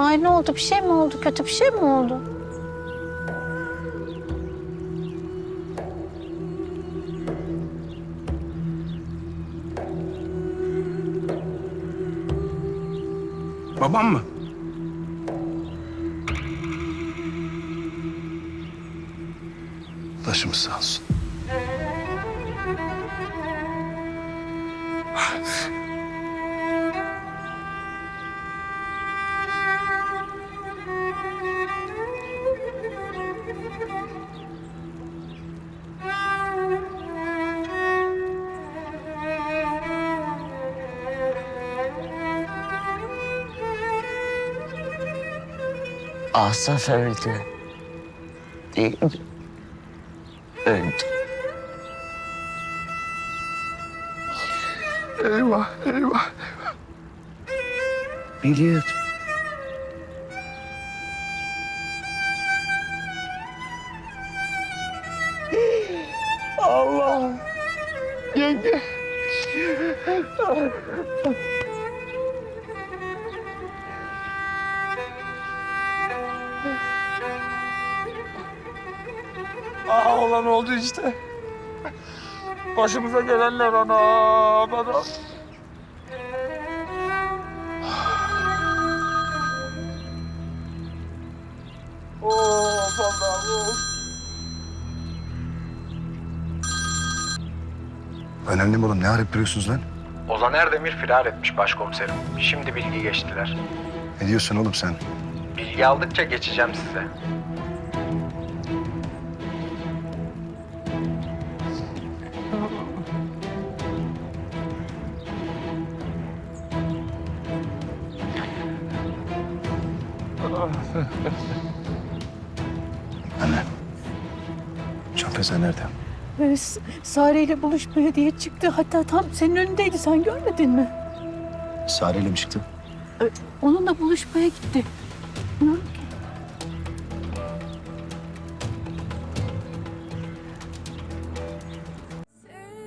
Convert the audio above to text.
Mahir ne oldu? Bir şey mi oldu? Kötü bir şey mi oldu? Babam mı? Başımız sağ olsun. Asaf öldü. Değil mi? Öldü. Eyvah, eyvah. Biliyordum. Allah. Yenge. Aa olan oldu işte. Başımıza gelenler ana bana. Of Allah'ım of. Önemli mi oğlum? Ne arayıp duruyorsunuz lan? Ozan Erdemir firar etmiş başkomiserim. Şimdi bilgi geçtiler. Ne diyorsun oğlum sen? Bilgi aldıkça geçeceğim size. Anne. Çapeza nerede? Ee, Sare ile buluşmaya diye çıktı. Hatta tam senin önündeydi. Sen görmedin mi? Sare ile mi çıktı? Ee, Onunla buluşmaya gitti. Bilmiyorum ki.